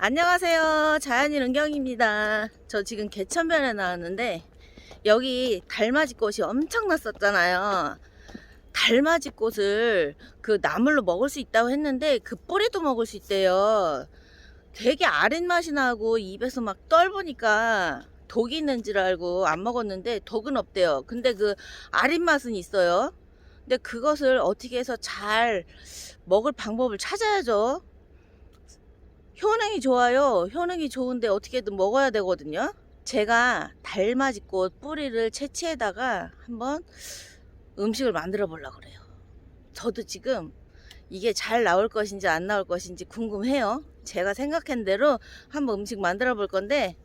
안녕하세요. 자연인 은경입니다. 저 지금 개천변에 나왔는데 여기 달맞이 꽃이 엄청 났었잖아요. 달맞이 꽃을 그 나물로 먹을 수 있다고 했는데 그 뿌리도 먹을 수 있대요. 되게 아린 맛이 나고 입에서 막 떨보니까 독이 있는 줄 알고 안 먹었는데 독은 없대요. 근데 그 아린 맛은 있어요. 근데 그것을 어떻게 해서 잘 먹을 방법을 찾아야죠. 효능이 좋아요. 효능이 좋은데 어떻게든 먹어야 되거든요. 제가 달맞이꽃 뿌리를 채취해다가 한번 음식을 만들어 보려고 그래요. 저도 지금 이게 잘 나올 것인지 안 나올 것인지 궁금해요. 제가 생각한 대로 한번 음식 만들어 볼 건데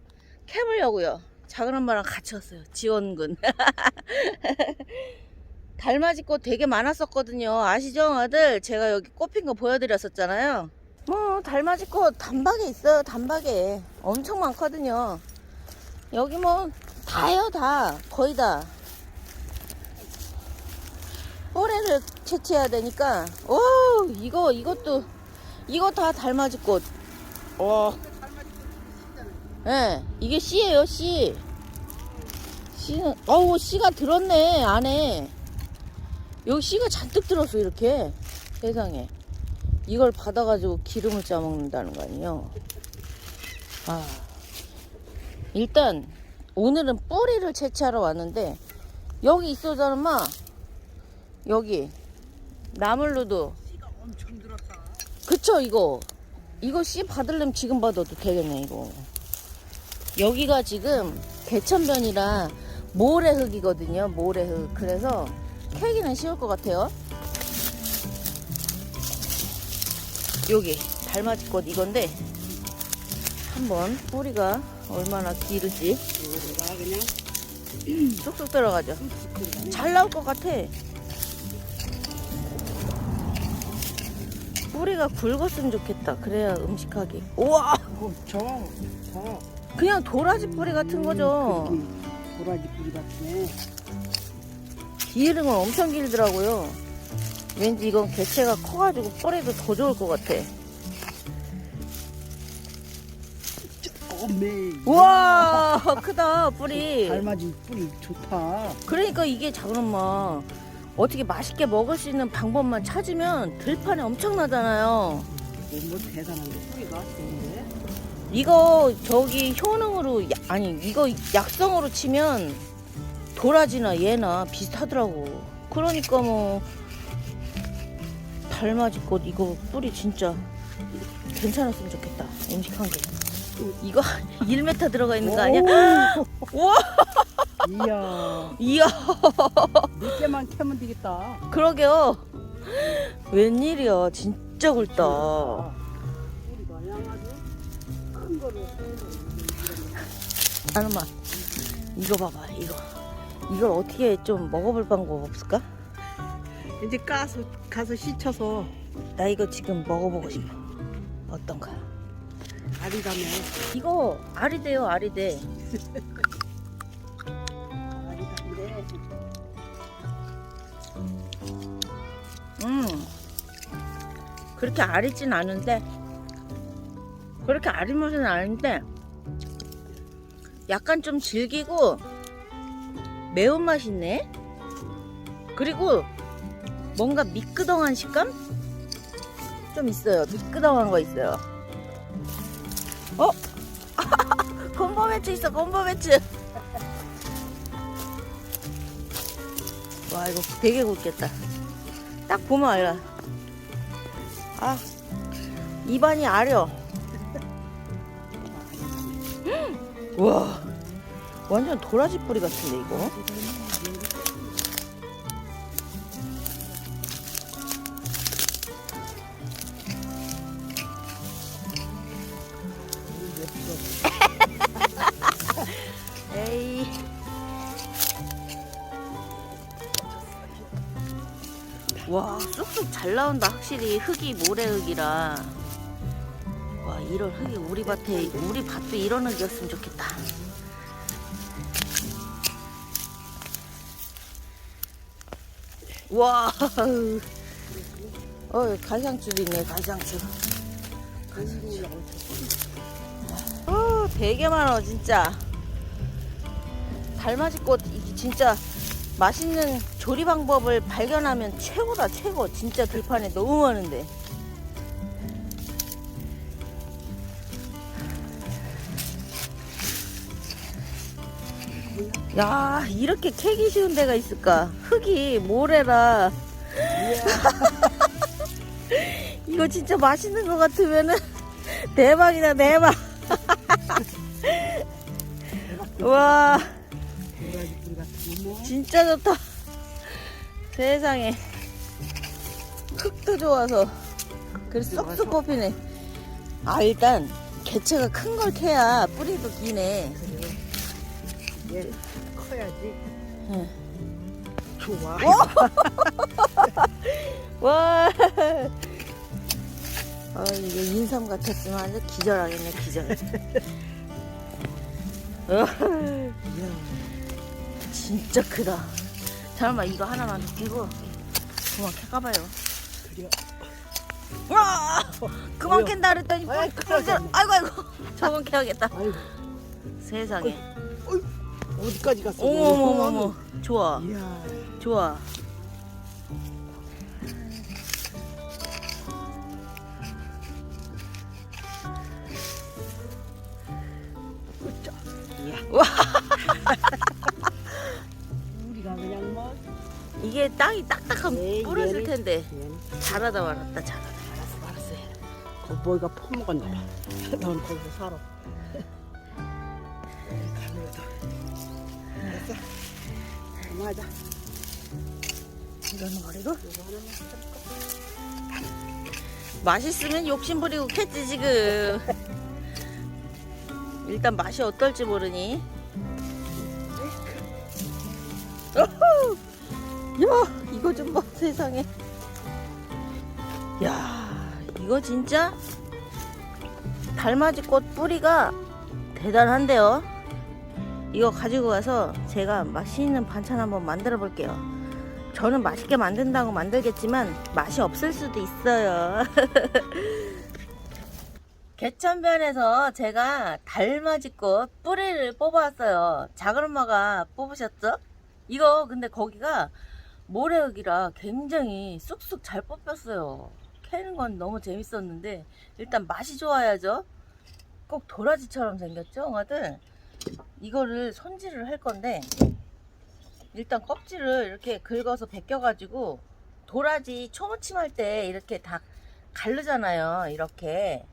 캐보려고요. 작은 엄마랑 같이 왔어요. 지원군. 달맞이꽃 되게 많았었거든요. 아시죠, 아들? 제가 여기 꽃핀 거 보여드렸었잖아요. 뭐 달맞이꽃 단박에 있어요. 단박에 엄청 많거든요. 여기 뭐 다요, 다 거의 다. 뿌리를 채취해야 되니까. 오, 이거 이것도 이거 다 달맞이꽃. 와. 예, 네, 이게 씨예요, 씨. 씨는 어우 씨가 들었네 안에. 여기 씨가 잔뜩 들었어 이렇게 세상에. 이걸 받아가지고 기름을 짜먹는다는 거 아니에요? 아. 일단, 오늘은 뿌리를 채취하러 왔는데, 여기 있어잖아, 마. 여기. 나물로도. 씨가 엄청 들었다. 그쵸, 이거. 이거 씨 받으려면 지금 받아도 되겠네, 이거. 여기가 지금 개천변이라 모래흙이거든요, 모래흙. 그래서 캐기는 쉬울 것 같아요. 여기 달맞이꽃 이건데 한번 뿌리가 얼마나 그냥 쏙쏙 들어가죠. 잘 나올 것 같아. 뿌리가 굵었으면 좋겠다. 그래야 음식하기. 우와! 그거 저, 저. 그냥 도라지 뿌리 같은 거죠. 음, 도라지 뿌리 같네. 기름은 엄청 길더라고요. 왠지 이건 개체가 커가지고 뿌리도 더 좋을 것 같아. 우와! 크다, 뿌리. 달맞이 뿌리 좋다. 그러니까 이게 작은 엄마 어떻게 맛있게 먹을 수 있는 방법만 찾으면 들판에 엄청나잖아요. 뭐 대단한 게 뿌리가 좋은데. 이거 저기 효능으로 야- 아니 이거 약성으로 치면 도라지나 얘나 비슷하더라고. 그러니까 뭐 달맞이꽃 이거 뿌리 진짜 괜찮았으면 좋겠다. 음식 한 개. 이거 1m 들어가 있는 거 아니야? 우와! 이야. 이야! 몇 개만 캐면 되겠다. 그러게요. 웬일이야. 진짜 굵다. 뿌리가 양아주 큰 거를. 아는마 이거 봐봐 이거 이걸 어떻게 좀 먹어볼 방법 없을까? 이제 가서 가서 씻혀서 나 이거 지금 먹어보고 싶어. 어떤가 아리다며. 이거 아리대요 아리대. 아리다인데. 음. 그렇게 아리진 않은데 그렇게 아린 맛은 아닌데 약간 좀 질기고 매운맛이 있네. 그리고 뭔가 미끄덩한 식감? 좀 있어요. 미끄덩한 거 있어요. 어? 곰보 배추 있어 곰보 배추 와 이거 되게 굵겠다. 딱 보면 알아. 아 입안이 아려. 와 완전 도라지 뿌리 같은데 이거 잘 나온다 확실히. 흙이 모래흙이라. 와 이런 흙이 우리 밭에 우리 밭도 이런 흙이었으면 좋겠다. 와 어, 가장줄이 있네, 가장줄. 가지고 올라가서 되게 많아 진짜. 달맞이꽃 이게 진짜 맛있는 조리 방법을 발견하면 최고다 최고. 진짜 들판에 너무 많은데. 야 이렇게 캐기 쉬운 데가 있을까? 흙이 모래라. 이거 진짜 맛있는 것 같으면은 대박이다 대박. 와 진짜 좋다. 세상에. 흙도 좋아서. 그래서 쏙쏙 뽑히네. 아 일단 개체가 큰 걸 캐야 뿌리도 기네. 얘 커야지. 응. 좋아. 와. 아, 이게 인삼 같았으면 아주 기절하겠네 기절 진짜 크다. 잠깐만 이거 하나만 더 끼고 그만 그래. 와! 그만? 캔다 그랬더니 아이, 절 아이고 아이고. 저건 캐야겠다. 아이고. 세상에. 어디까지 갔어? 어머머머머. 좋아. 이야. 좋아. 으쌰. 와. 이게 땅이 딱딱하면 에이, 부러질 텐데 얘는 잘하다 말았다 잘하다 알았어 알았어. 거 뭐가 퍼먹었나 봐. 넌 거기서 살아. 가면서. 알았어. 그만하자. 이거는 버리고 맛있으면 욕심 부리고 캤지 지금 일단 맛이 어떨지 모르니 어후! 야 이거 좀 봐 세상에 야 이거 진짜 달맞이 꽃 뿌리가 대단한데요 이거 가지고 가서 제가 맛있는 반찬 한번 만들어 볼게요 저는 맛있게 만든다고 만들겠지만 맛이 없을 수도 있어요. 개천변에서 제가 달맞이꽃 뿌리를 뽑아왔어요. 작은 엄마가 뽑으셨죠? 이거 근데 거기가 모래흙이라 굉장히 쑥쑥 잘 뽑혔어요. 캐는 건 너무 재밌었는데 일단 맛이 좋아야죠. 꼭 도라지처럼 생겼죠, 엉아들? 이거를 손질을 할 건데 일단 껍질을 이렇게 긁어서 벗겨가지고 도라지 초무침할 때 이렇게 다 갈르잖아요. 이렇게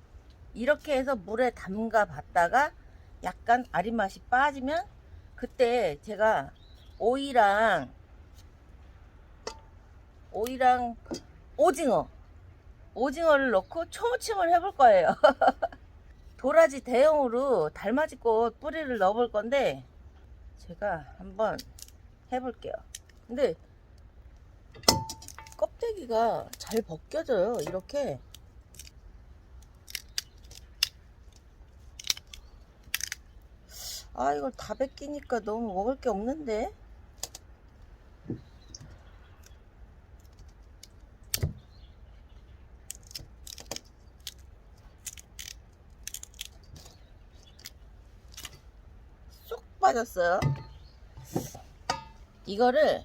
이렇게 해서 물에 담가 봤다가 약간 아린 맛이 빠지면 그때 제가 오이랑 오이랑 오징어 오징어를 넣고 초무침을 해볼 거예요. 도라지 대용으로 달맞이꽃 뿌리를 넣어볼 건데 제가 한번 해볼게요. 근데 껍데기가 잘 벗겨져요. 이렇게. 아 이걸 다 벗기니까 너무 먹을 게 없는데. 쏙 빠졌어요. 이거를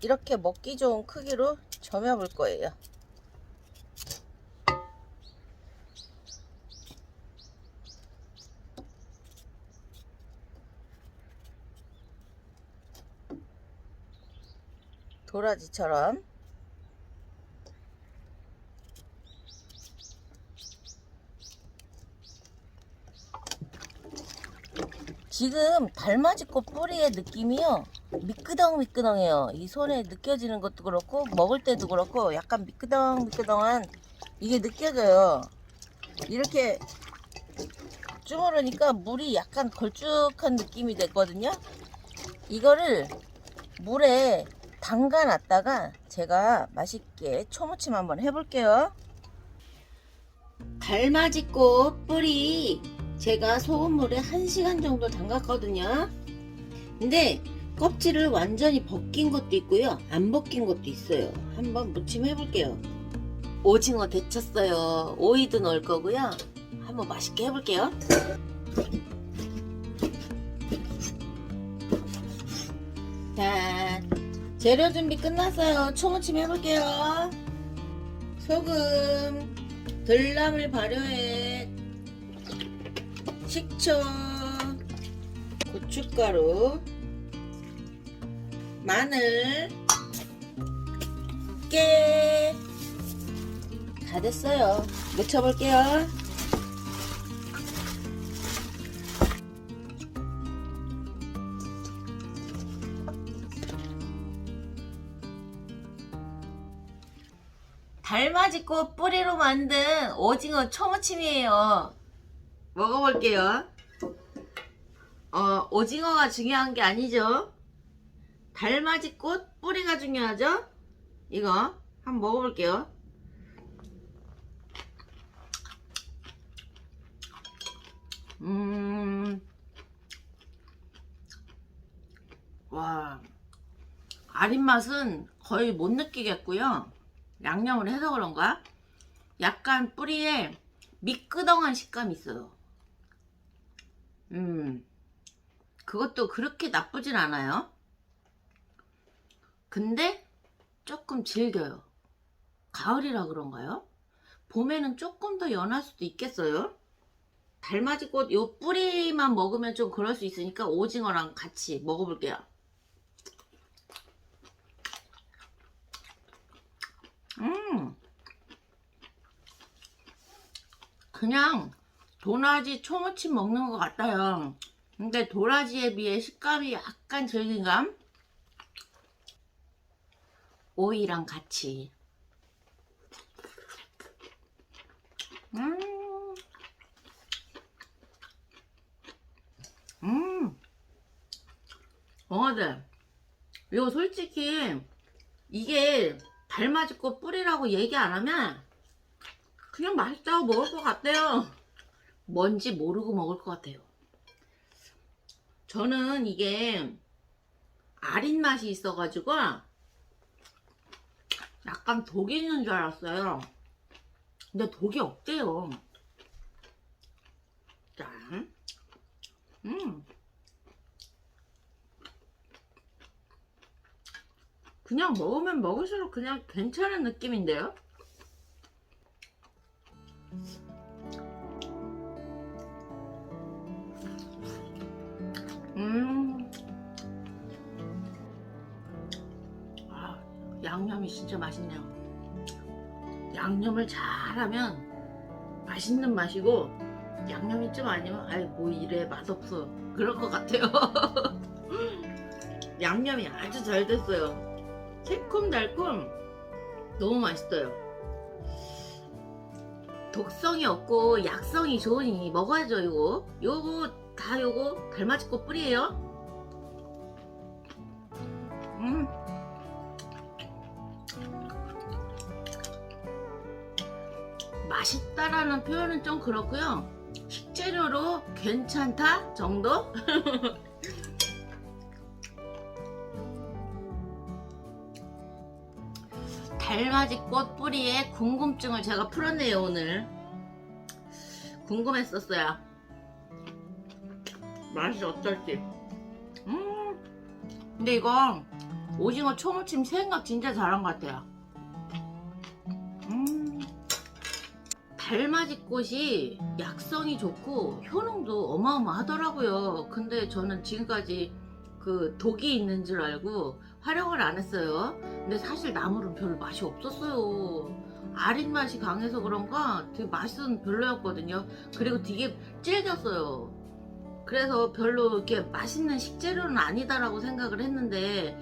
이렇게 먹기 좋은 크기로 점여 볼 거예요. 도라지처럼 지금 달맞이꽃 뿌리의 느낌이요. 미끄덩미끄덩해요. 이 손에 느껴지는 것도 그렇고 먹을 때도 그렇고 약간 미끄덩미끄덩한 이게 느껴져요. 이렇게 주무르니까 물이 약간 걸쭉한 느낌이 됐거든요. 이거를 물에 담가 놨다가 제가 맛있게 초무침 한번 해볼게요. 달맞이꽃 뿌리 제가 소금물에 1시간 정도 담갔거든요. 근데 껍질을 완전히 벗긴 것도 있고요. 안 벗긴 것도 있어요. 한번 무침 해볼게요. 오징어 데쳤어요. 오이도 넣을 거고요. 한번 맛있게 해볼게요. 자, 재료 준비 끝났어요. 초무침 해볼게요. 소금, 들나물 발효액, 식초, 고춧가루, 마늘, 깨. 다 됐어요. 묻혀볼게요. 달맞이꽃 뿌리로 만든 오징어 초무침이에요. 먹어볼게요. 어, 오징어가 중요한 게 아니죠. 달맞이꽃 뿌리가 중요하죠. 이거 한번 먹어볼게요. 음, 와, 아린 맛은 거의 못 느끼겠고요. 양념을 해서 그런가? 약간 뿌리에 미끄덩한 식감이 있어요. 음, 그것도 그렇게 나쁘진 않아요. 근데 조금 질겨요. 가을이라 그런가요? 봄에는 조금 더 연할 수도 있겠어요. 달맞이꽃 요 뿌리만 먹으면 좀 그럴 수 있으니까 오징어랑 같이 먹어볼게요. 음. 그냥 도라지 초무침 먹는 것 같아요. 근데 도라지에 비해 식감이 약간 질긴감? 오이랑 같이. 음. 음. 엉아들. 이거 솔직히 이게 달맞이꽃 뿌리라고 얘기 안 하면 그냥 맛있다고 먹을 것 같아요. 뭔지 모르고 먹을 것 같아요. 저는 이게 아린 맛이 있어가지고 약간 독이 있는 줄 알았어요. 근데 독이 없대요. 자, 음. 그냥 먹으면 먹을수록 그냥 괜찮은 느낌인데요? 음. 양념이 진짜 맛있네요. 양념을 잘하면 맛있는 맛이고 양념이 좀 아니면 아이 뭐 이래 맛없어 그럴 것 같아요. 양념이 아주 잘 됐어요. 새콤달콤 너무 맛있어요. 독성이 없고 약성이 좋으니 먹어야죠 이거. 요거 다 요거 달맞이꽃 뿌리예요. 음. 맛있다라는 표현은 좀 그렇고요. 식재료로 괜찮다 정도? 달맞이 꽃 뿌리에 궁금증을 제가 풀었네요 오늘. 궁금했었어요. 맛이 어떨지. 음 근데 이거 오징어 초무침 생각 진짜 잘한 것 같아요. 음 달맞이 꽃이 약성이 좋고 효능도 어마어마하더라고요 근데 저는 지금까지 그 독이 있는 줄 알고 활용을 안 했어요. 근데 사실 나물은 별로 맛이 없었어요. 아린 맛이 강해서 그런가 되게 맛은 별로였거든요. 그리고 되게 질겼어요. 그래서 별로 이렇게 맛있는 식재료는 아니다라고 생각을 했는데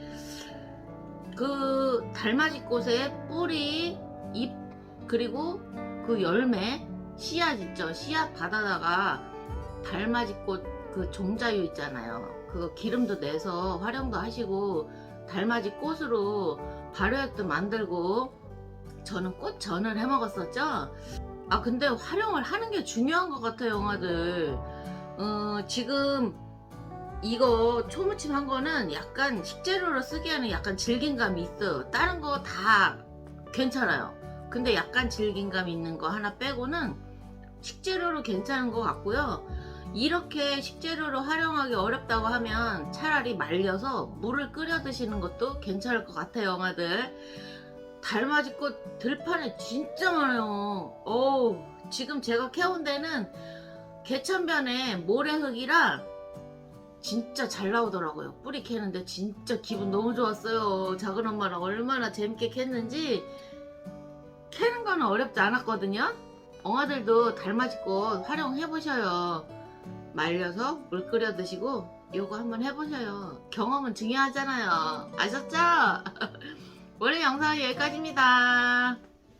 그 달맞이 꽃의 뿌리, 잎 그리고 그 열매 씨앗 있죠. 씨앗 받아다가 달맞이 꽃 그 종자유 있잖아요. 그거 기름도 내서 활용도 하시고 달맞이 꽃으로 발효액도 만들고 저는 꽃전을 해 먹었었죠. 아 근데 활용을 하는 게 중요한 것 같아요, 영화들. 어, 지금 이거 초무침 한 거는 약간 식재료로 쓰기에는 약간 질긴 감이 있어요. 다른 거 다 괜찮아요. 근데 약간 질긴감 있는 거 하나 빼고는 식재료로 괜찮은 것 같고요. 이렇게 식재료로 활용하기 어렵다고 하면 차라리 말려서 물을 끓여 드시는 것도 괜찮을 것 같아요, 엄마들. 달맞이꽃 들판에 진짜 많아요. 어우, 지금 제가 캐온 데는 개천변에 모래흙이라 진짜 잘 나오더라고요. 뿌리 캐는데 진짜 기분 너무 좋았어요. 작은 엄마랑 얼마나 재밌게 캤는지 캐는 거는 어렵지 않았거든요. 엉아들도 달맞이꽃 활용해 보셔요. 말려서 물 끓여 드시고 요거 한번 해보셔요. 경험은 중요하잖아요. 아셨죠? 오늘 영상은 여기까지입니다.